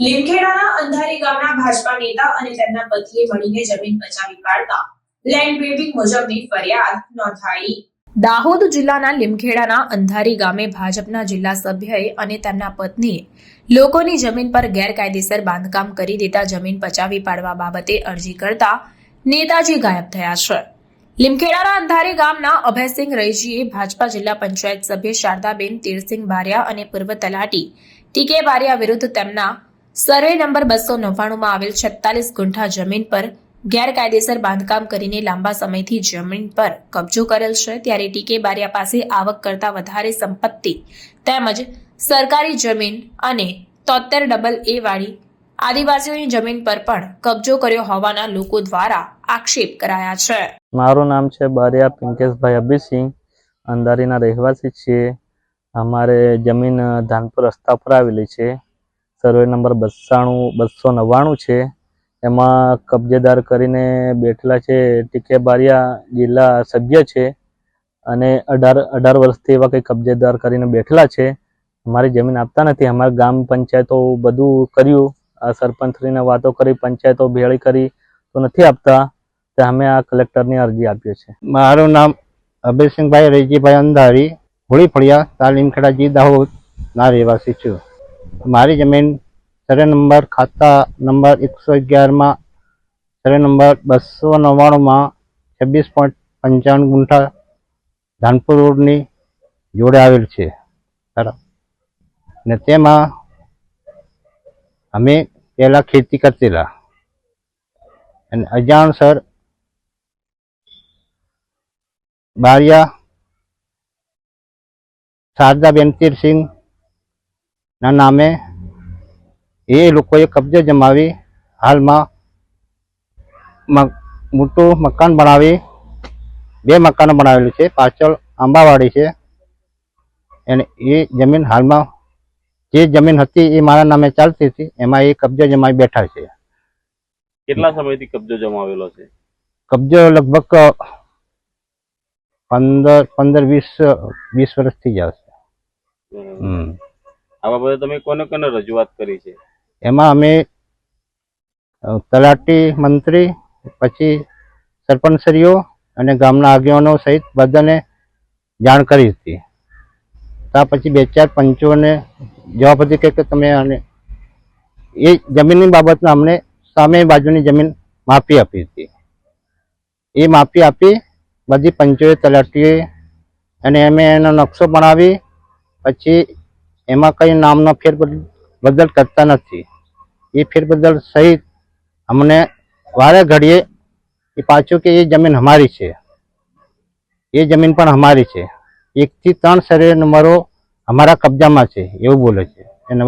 લીમખેડાના અંધારી ગામના ભાજપા નેતા અને તેમના પતિએ મળીને જમીન બચાવી કાઢતા લેન્ડ ગ્રેબિંગ મુજબની ફરિયાદ નોંધાઈ. દાહોદ જિલ્લાના લીમખેડાના અંધારી ગામે ભાજપના જિલ્લા સભ્યએ અને તેમના પત્નીએ લોકોની જમીન પર ગેરકાયદેસર બાંધકામ કરી દેતા જમીન પચાવી પાડવા બાબતે અરજી કરતા નેતાજી ગાયબ થયા છે. લીમખેડાના અંધારી ગામના અભયસિંહ રૈજીએ ભાજપા જિલ્લા પંચાયત સભ્ય શારદાબેન તીરસિંહ બારિયા અને પૂર્વ તલાટી ટીકે બારિયા વિરુદ્ધ તેમના સર્વે નંબર બસો નવ્વાણુંમાં આવેલ છેતાલીસ ગુંઠા જમીન પર ગેરકાયદેસર બાંધકામ કરીને લાંબા સમયથી જમીન પર કબજો કરેલ છે. ત્યારે ટીકે બારિયા પાસે આવક કરતા વધારે સંપત્તિ તેમજ સરકારી જમીન અને તોતેર ડબલ એ વાળી આદિવાસીઓની જમીન પર પણ કબજો કર્યો હોવાના લોકો દ્વારા આક્ષેપ કરાયા છે. મારું નામ છે બારિયા પિંકેશભાઈ અભિસિંહ. અંધારીના રહેવાસી છીએ. અમારે જમીન ધાનપુર રસ્તા પર આવેલી છે. સર્વે નંબર બસાણું, બસો નવ્વાણું છે. એમાં કબજેદાર કરીને બેઠેલા છે ટીકે બારિયા જિલ્લા સભ્ય છે. અને અઢાર અઢાર વર્ષથી એવા કંઈ કબજેદાર કરીને બેઠેલા છે. અમારી જમીન આપતા નથી. અમારા ગામ પંચાયતો બધું કર્યું. આ સરપંચશ્રીને વાતો કરી, પંચાયતો ભેળી કરી તો નથી આપતા. તે અમે આ કલેક્ટરની અરજી આપીએ છીએ. મારું નામ અભયસિંહભાઈ રેજીભાઈ અંધારી, હોળી ફળિયા તાલીમખેડા જી દાહોદ, ના રહેવાસી છું. મારી જમીન સરે નંબર, ખાતા નંબર એકસો અગિયારમાં સરે નંબર બસો નવ્વાણુંમાં છવ્વીસ પોઈન્ટ પંચાવન ગુંઠા ધાનપુર રોડની જોડે આવેલ છે. બરાબર ને તેમાં અમે પહેલાં ખેતી કરતેલા. અને અજાણસર બારિયા, શારદાબેન તીરસિંહ ના નામે એ લોકોએ કબજો જમાવી હાલમાં મોટું મકાન બનાવી બે મકાનો બનાવેલું છે. પાછળ આંબાવાડી છે. અને એ જમીન હાલમાં જે જમીન હતી એ મારા નામે ચાલતી હતી એમાં એ કબજો જમાવી બેઠા છે. કેટલા સમયથી કબજો જમાવેલો છે? કબજો લગભગ પંદર પંદર વીસ વીસ વર્ષથી જ આવશે હમ. આ બાબતે તમે કોને કોને રજૂઆત કરી છે? એમાં અમે તલાટી મંત્રી, પછી સરપંચશ્રીઓ અને ગામના આગેવાનો સહિત બધાને જાણ કરી હતી. ત્યાં પછી બે ચાર પંચોને જવાબ હતી કે તમે અને એ જમીનની બાબતમાં અમને સામે બાજુની જમીન માફી આપી હતી. એ માફી આપી બધી પંચોએ, તલાટીએ અને અમે એનો નકશો બનાવી, પછી એમાં કંઈ નામનો ફેરબદલ બદલ કરતા નથી. એ ફેરબદલ સહિત અમને વારે ઘડીએ એ પાછું કે એ જમીન અમારી છે. એ જમીન પણ અમારી છે. એકથી ત્રણ સર્વે નંબરો અમારા કબજામાં છે, એવું બોલે છે. અને